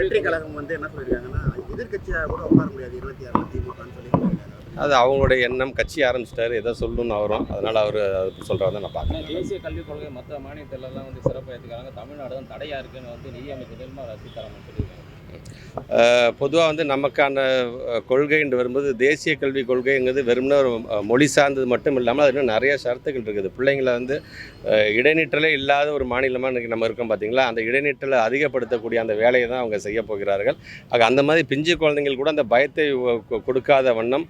வெற்றி கழகம் வந்து என்ன சொல்லியிருக்காங்கன்னா எதிர்க்கட்சியாக கூட உட்கார முடியாது இருபத்தி ஆறு திமுகன்னு சொல்லி அது அவங்களுடைய எண்ணம் கட்சி ஆரம்பிச்சிட்டாரு எதை சொல்லணும்னு அவரும் அதனால் அவர் சொல்கிறத நான் பார்க்குறேன். தேசிய கல்விக் கொள்கை மற்ற மாநிலத்திலலாம் வந்து சிறப்பாக ஏற்றுக்கிறாங்க தமிழ்நாடு தான் தடையாக இருக்குன்னு வந்து நிதியமைச்சர் நிர்மலா சீதாராமன் சொல்லியிருக்காங்க. பொதுவாக வந்து நமக்கான கொள்கை என்று வரும்போது தேசிய கல்விக் கொள்கைங்கிறது வெறும்னா ஒரு மொழி சார்ந்தது மட்டும் இல்லாமல் அது இன்னும் நிறைய சரத்துகள் இருக்குது. பிள்ளைங்களை வந்து இடைநிற்றலே இல்லாத ஒரு மாநிலமாக இன்றைக்கி நம்ம இருக்கோம் பார்த்தீங்களா அந்த இடைநிற்றலை அதிகப்படுத்தக்கூடிய அந்த வேலையை தான் அவங்க செய்ய போகிறார்கள். ஆக அந்த மாதிரி பிஞ்சு குழந்தைங்கள் கூட அந்த பயத்தை கொடுக்காத வண்ணம்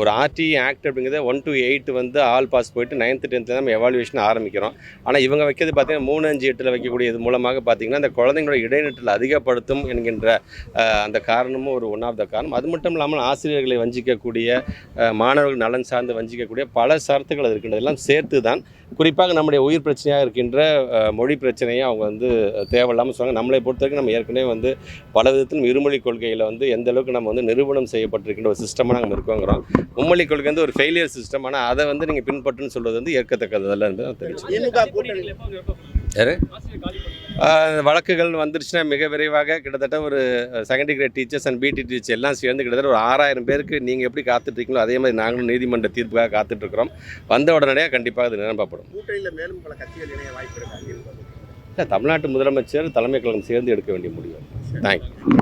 ஒரு ஆர்டி ஆக்ட் அப்படிங்கிறத ஒன் டு எயிட் வந்து ஆல் பாஸ் போயிட்டு நைன்த்து டென்த்தில் நம்ம எவாலுவேஷன் ஆரம்பிக்கிறோம். ஆனால் இவங்க வைக்கிறது பார்த்தீங்கன்னா மூணு அஞ்சு எட்டில் வைக்கக்கூடிய இது மூலமாக பார்த்தீங்கன்னா அந்த குழந்தைங்களோட இடைநிற்றல் அதிகப்படுத்தும் என்கின்ற அந்த காரணமும் ஒரு ஒன் ஆஃப் த காரணம். அது மட்டும் இல்லாமல் ஆசிரியர்களை வஞ்சிக்கக்கூடிய மாணவர்கள் நலன் சார்ந்து வஞ்சிக்கக்கூடிய பல சரத்துகள் அது இருக்கின்றது. எல்லாம் சேர்த்து தான் குறிப்பாக நம்முடைய உயிர் பிரச்சனையாக இருக்கின்ற மொழி பிரச்சனையை அவங்க வந்து தேவையில்லாமல் சொன்னாங்க. நம்மளை பொறுத்த வரைக்கும் நம்ம ஏற்கனவே வந்து பல விதத்திலும் இருமொழி கொள்கையில் வந்து எந்த அளவுக்கு நம்ம வந்து நிரூபணம் செய்யப்பட்டிருக்கின்ற ஒரு சிஸ்டமாக நம்ம இருக்கோங்கிறோம். மும்மொழி கொள்கை வந்து ஒரு ஃபெயிலியர் சிஸ்டம் ஆனால் அதை வந்து நீங்கள் பின்பற்றுன்னு சொல்வது வந்து ஏற்கத்தக்கது. திமுக கூட்டணி. யாரு? வழக்குகள் வந்துருச்சுன்னா மிக விரைவாக கிட்டத்தட்ட ஒரு secondary grade teachers and PT teachers எல்லாம் சேர்ந்து கிட்டத்தட்ட ஒரு ஆறாயிரம் பேருக்கு நீங்கள் எப்படி காத்துட்ருக்கீங்களோ அதே மாதிரி நாங்களும் நீதிமன்ற தீர்ப்புக்காக காத்துட்ருக்குறோம். வந்த உடனடியாக கண்டிப்பாக அது நிரப்பப்படும் கூட்டணியில் மேலும் பல கட்சிகள் இணைய வாய்ப்பு இல்லை தமிழ்நாட்டு முதலமைச்சர் தலைமை கழகம் சேர்ந்து எடுக்க வேண்டிய முடிவு. தேங்க்யூ